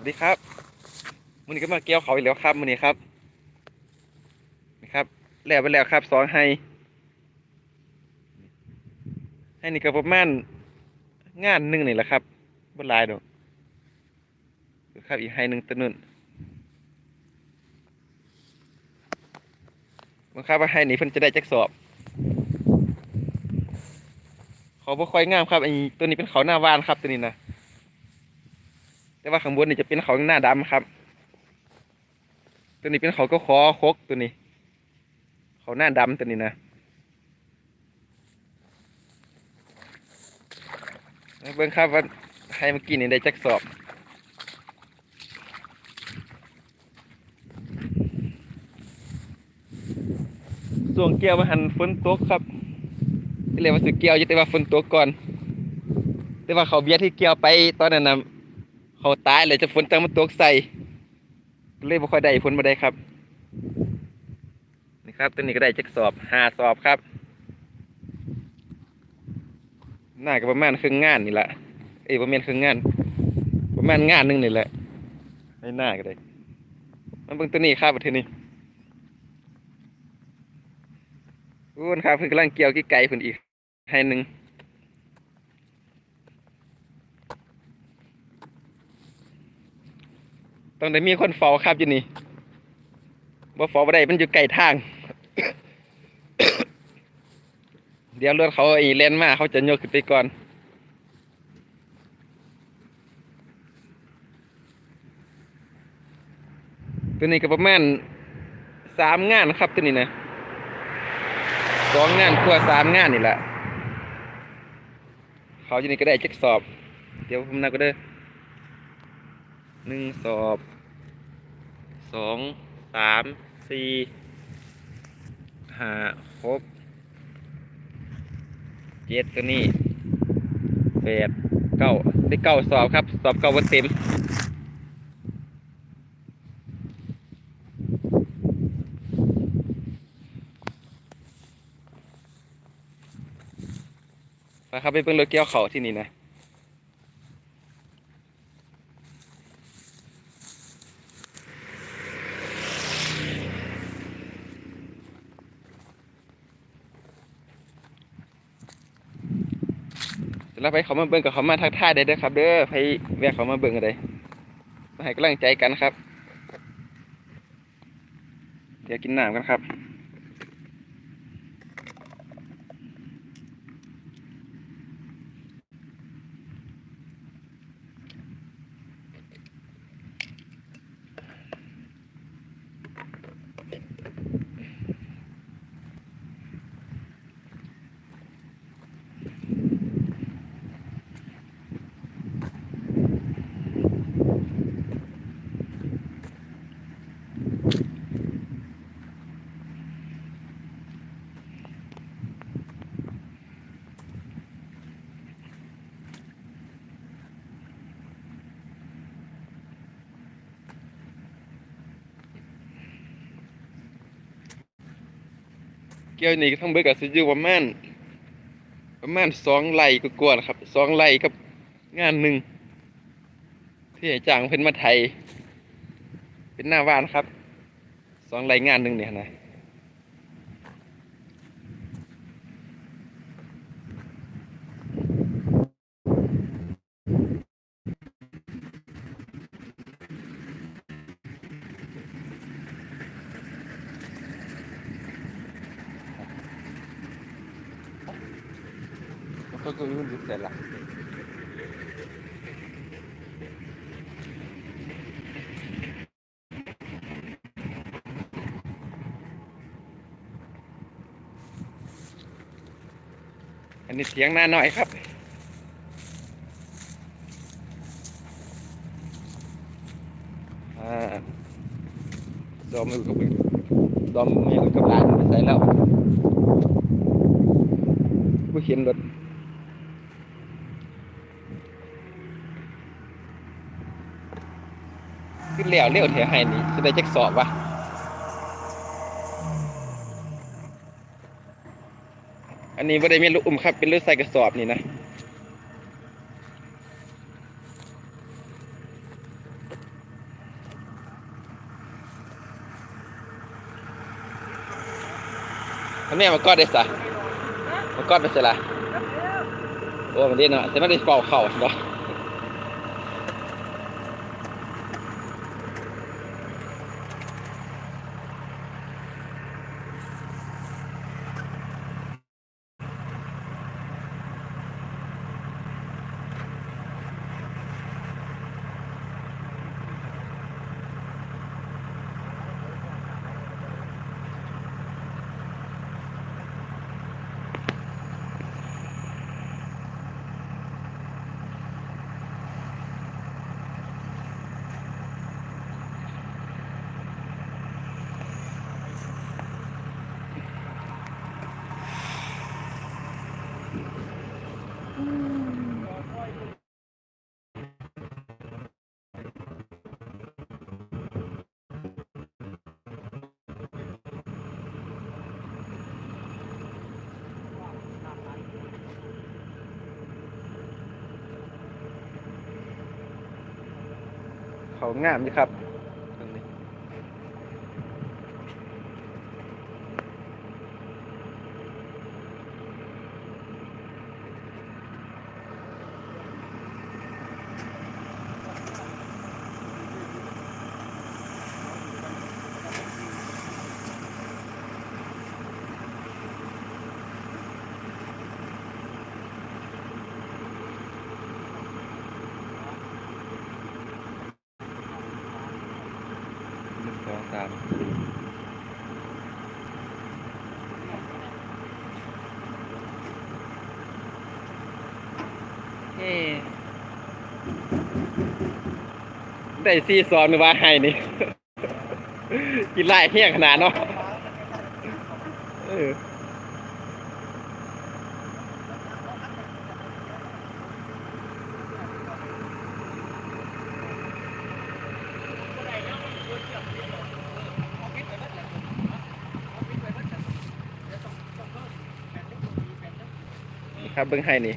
วัสดีครับมื้อนี้ก็มาเกี่ยวเขาอีกแล้วครับมื้อนี้ครับนี่ครับแล้วไปแล้วครับสองไฮให้นี่ก็ประมาณงานหนึ่งนี่แหละครับบ่หลายดอกครับอีกไฮหนึ่งตัวนึงบังคับว่าไฮนี่เพิ่นจะได้จักสอบเขาบ่ค่อยงามครับไอ้ตัวนี้เป็นเขาหน้าวานครับตัวนี้นะ แต่ว่าข้างบนนี่จะเป็นเขาหน้าดำครับ ตัวนี้เป็นเขาก็คอคกตัวนี้ เขาหน้าดำตัวนี้นะเบิ่งครับว่าใครเมื่อกี้นี่ได้จักสอบส่วงเกี่ยวมาหันฝนตกครับเรียกว่าสิเกี่ยวอยู่แต่ว่าฝนตกก่อน แต่ว่าเขาเบียดที่เกี่ยวไปตอนนั้นนะ เขาตายเลยจะฝนจังมันตกใส่เลยบ่ค่อยได้ฝนมาได้ครับนี่ครับตัวนี้ก็ได้จักสอบหาสอบครับน่าก็ประมาณครึ่งงานนี่แหละเอ้ยประมาณครึ่งงาน ประมาณงานหนึงนี่แหละไม่น่าก็ได้มันเบิ่งตัวนี้ครับประเทศนี้อู้นครับเพิ่นกำลังเกี่ยวกี่ไก่เพิ่นอีกให้หนึ่ง ต้องได้มีคนเฝ้าครับอยู่นี่บ่เฝ้าบ่ได้มันอยู่ไกลทาง เดี๋ยวรถเขาไอ้เลนมาเขาจะยกขึ้นไปก่อนตัวนี้ก็ประมาณสามงานครับตัวนี้นะสองงานกว่าสามงานนี่แหละเขาอยู่นี่ก็ได้เจักสอบ เดี๋ยวผมนับก็เด้หนึ่งสอบ สองสามสี่ห้าหกเจ็ดตัวนี้แปดเก้าได้เก้าสอบครับ สอบเก้าวันเต็มไปครับไปเบิ่งรถเกี่ยวเขาที่นี่นะ แล้วไปเขามาเบิ่งกับเขามาทักทายได้ด้วยครับ เด้อไปแวะเขามาเบิ่งกันเลยมาให้กำลังใจกันครับ เดี๋ยวกินน้ำกันครับ เกี่ยวนี้ทั้งเบิกกับสิอยู่ประมาณประมาณสองไร่ก็กว่าๆนะครับสองไร่กับงานหนึ่งที่ให้จ้างเพิ่นมาไทย เป็นหน้าวานครับสองไร่งานหนึ่งเนี่ยนะ อันนี้เสียงหน้าหน่อยครับ ดอมอยู่กับดอมมีอยู่กับหลานไปใส่แล้วผู้เห็นรถขึ้นแล้วเร็วเถียให้นี่จะได้จักสอบวะ อันนี้ว่าได้มีลูกอุ้มครับ เป็นลูกใส่กระสอบนี่นะทำไมมันก็ได้สะมันก็ได้สละโอ้มันได้เนาะแต่ไม่ได้เป่าเข่าเนาะ เขางามอยู่ครับตรงนี้หนึ่งสองสามเฮ้ ได้ซีซอนหรือว่าให้นี่ กินไล่เฮี้ยขนาดเนาะครับเบิ้งให้นี่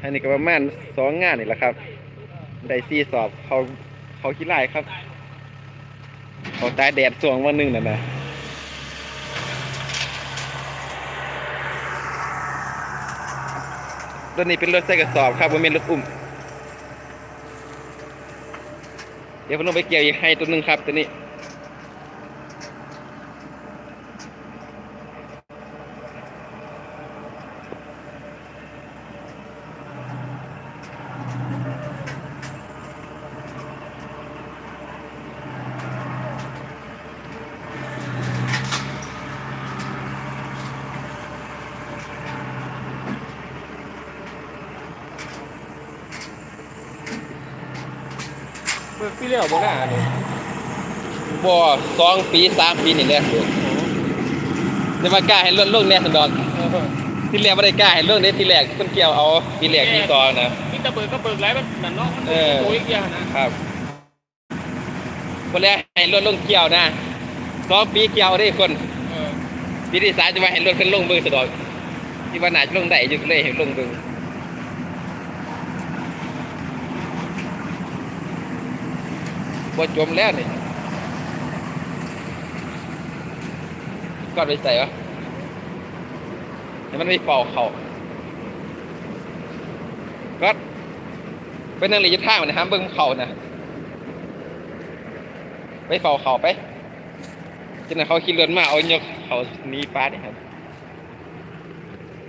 ให้นี่ก็ประมาณสองงานนี่แหละครับ ได้ซีสอบเขาเขาขี้ไล่ครับ เขาตายแดดสวงวันหนึ่งน่ะนะตัวนี้เป็นรถใส่กระสอบครับว่าเป็นรถอุ้ม เดี๋ยวผมลงไปเกี่ยวอีกให้ตัวหนึ่งครับตัวนี้ ปิดปีแล้วบ่น่าเนี่ยบ่สองปีสามปีนี่แหละจะมากล้าให้ลดลงแน่สันดอนที่แรกไม่ได้กล้าให้ลดเด้ที่แรกคนเกี่ยวเอาที่แรกที่สองนะมีแต่เบิกก็เบิกไรมันนั่นเนาะมันเออโอ้ยเกียร์นะครับคนแรกให้ลดลงเกี่ยวนะสองปีเกี่ยวได้คนเออปีที่สามจะมาให้ลดขึ้นลงเบิ่งสันดอนที่ว่าน่าจะลงได้อยู่เลยให้ลงเบิ่ง บ่จมแล้วนี่ก่อนไปใส่วะให้มันไม่เป่าเขาก็เป็นนังหลีอยู่ทางมันนะครับเบิ่งเขานะไปเฝ้าเขาไปจนนั้นเขาขี่เรือนมาเอายกเขานีฟ้าเนี่ยครับ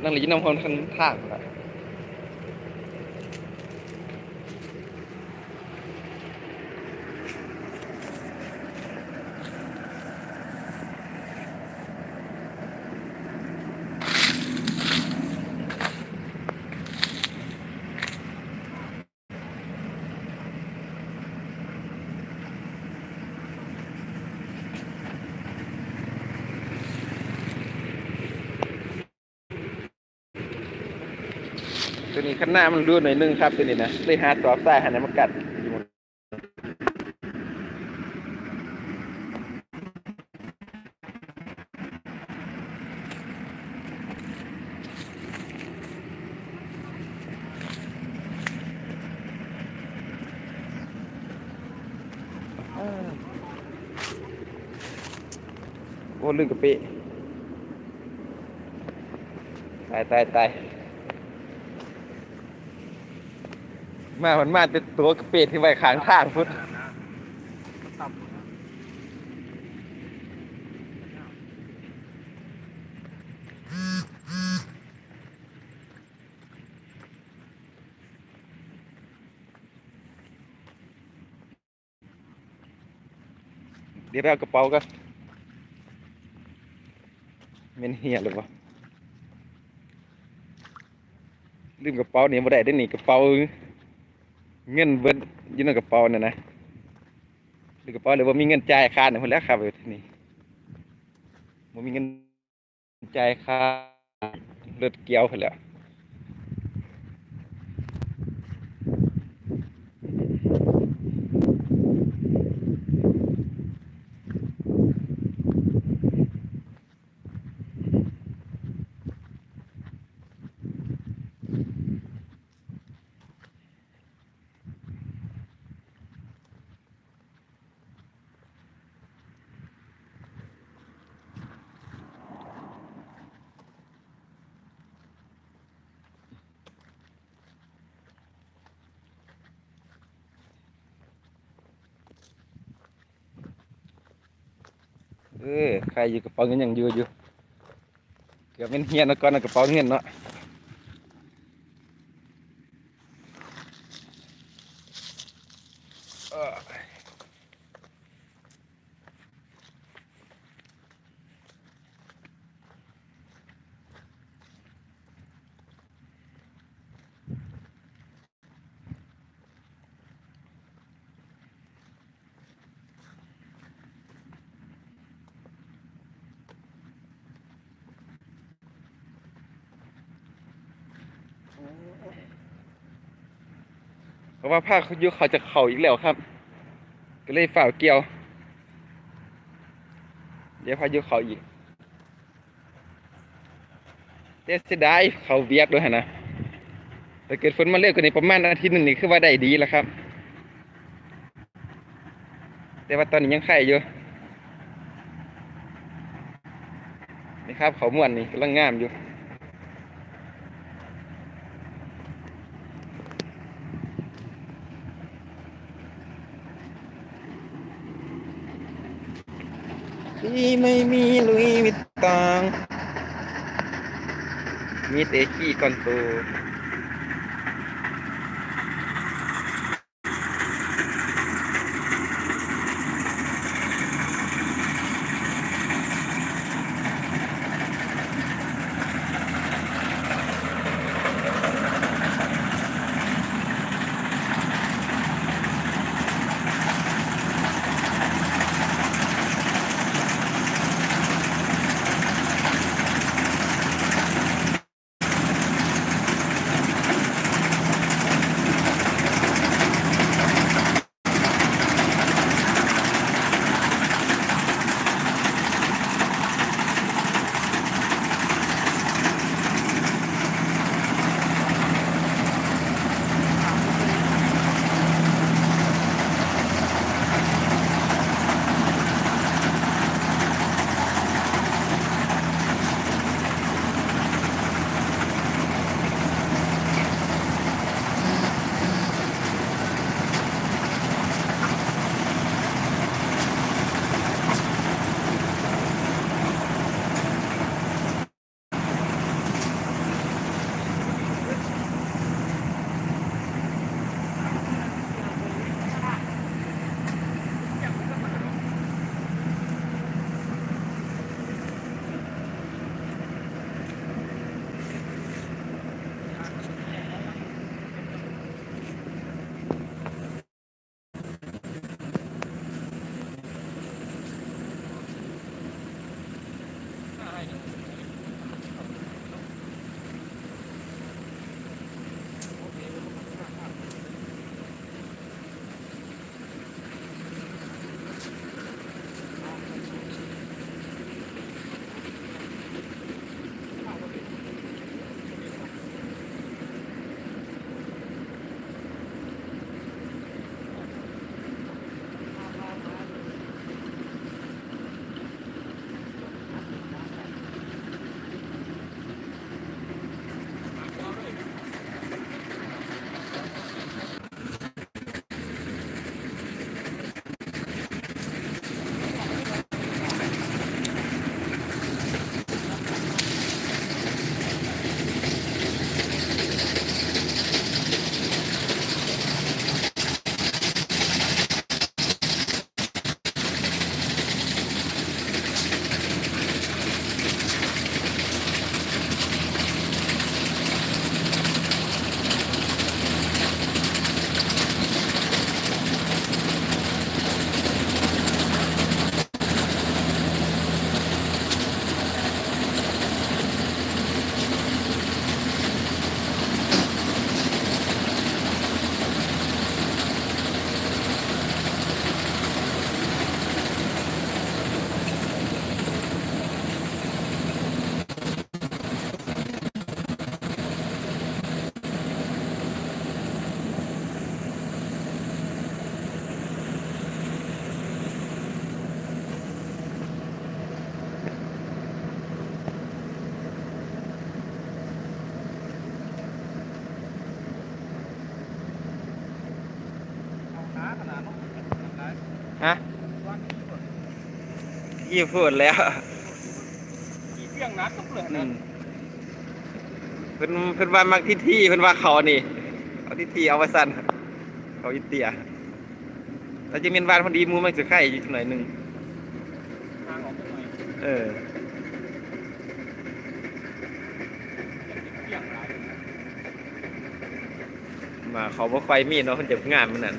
นั่งหลีอยู่น้ำคนข้างทางครั นี้ข้างหน้ามันรูหน่อยนึงครับตัวนี้นะเลยหาตัวใต้หันมากัดโอ้ลืมกะปะตายตายตาย มามันมาเป็นตัวกระเป็ดที่ไว้ข้างทางพุทธเดี๋ยวไปเอากระเป๋ากันเมนเฮียเลยวะลืมกระเป๋าเนี่ยบ่ได้ได้อนี่กระเป๋า เงินเบิดยู่ในกระเป๋าน่ะนะหรือกระเป๋าหรือว่ามีเงินจ่ายค่าเนี่ยคนแล้วครับอยู่ที่นี่บ่มีเงินจ่ายค่ารถเกี่ยวคนแล้ว เออใครอยู่กระเป๋าเงินยังอยู่อยู่เกือบเป็นเฮียนแล้วก่อนนะกระเป๋าเงินเนาะเออ เพราะว่าภาคเขายู่เขาจะเข่าอีกแล้วครับ ก็เลยฝ่าเกี่ยว เดี๋ยวพายุเขาอีกเจ๊เสียดายเขาเบียกด้วยนนะแต่เกิดฝนมาเร็วกว่านี้ประมาณอาทิตย์หนึ่งนี่คือว่าได้ดีแล้วครับแต่ว่าตอนนี้ยังไข่อยู่นี่ครับ เขาม่วนนี่กำลังงามอยู่ ไม่มีลุยวิตตังมีแต่ขี้ก่อนโต ฮะวันนี้หมดยี่พูดแล้วกี่เที่ยงนัดก็เปลือกอืนะมเพิ่นเพิ่นว่ามักที่ที่เพิ่นว่าเขานี่เอาที่ที่เอาไว้สั่นเขาอีเตียแต่จะมีนวานพอดีหมูมันจะไข่อยู่หน่อยหนึงทางออกไปหน่อยเออเที่ยงหลายนะมาเขาบ่ค่อยมีเนาะเพิ่นจะงานมันนั่น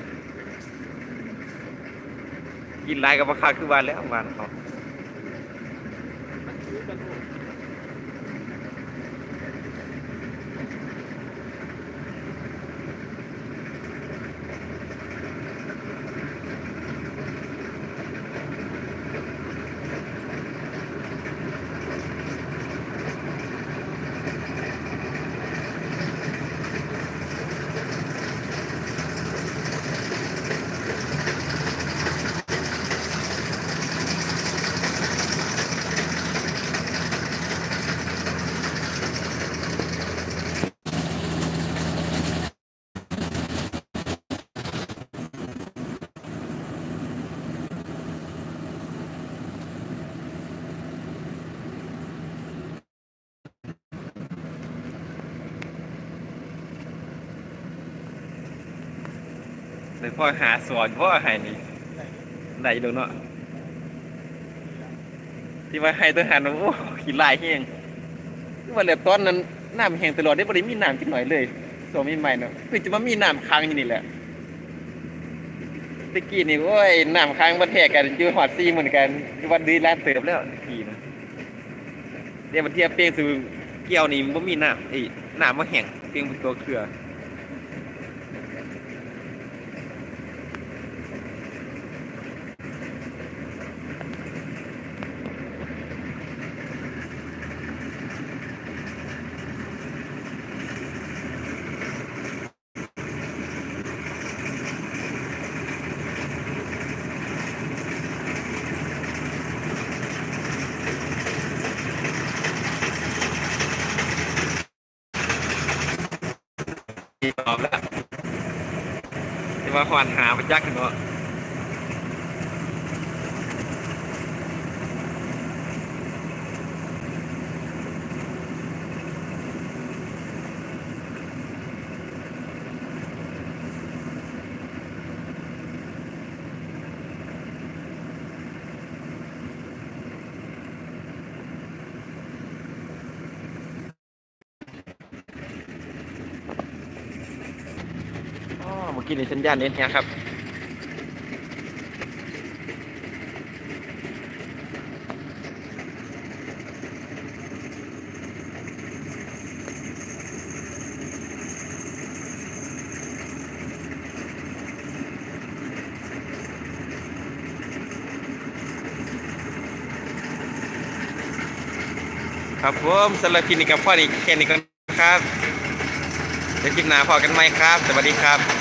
กินหลายกับราคาคือบ้านแล้วบ้านเขา เลยพ่อหาสอนพ่อให้นี่ได้อยู่ดอกเนาะที่ว่าให้ทหารโอ้ขี้ลายแห้งคือว่าแล้วตอนนั้นน้ำแห้งตลอดได้บ่ได้มีน้ำกินหน่อยเลยโซมีใหม่เนาะคือจะมามีน้ำค้างอยู่นี่แหละตะกี้นี่โอ้ยน้ำค้างบ่แท้กันยู่ฮอดซีเหมือนกันวัดดีร้านเติบแล้วตะกี้นะเดี๋ยวมาเทียบเปียงสูเกี่ยวนี่บ่มีน้ำไอ้น้ำบ่แห้งเปียงเป็นตัวเครือีตอบแล้วที่ว่าควานหาพระจักกันเนาะ กี้นี่สัญญาณเน็ตเนี่ยครับครับผมสำหรับคลินี้กับพ่อนี่แค่นี้ก่อนครับเดี๋ยวคลิปหน้าพอกันไหมครับ สวัสดีครับ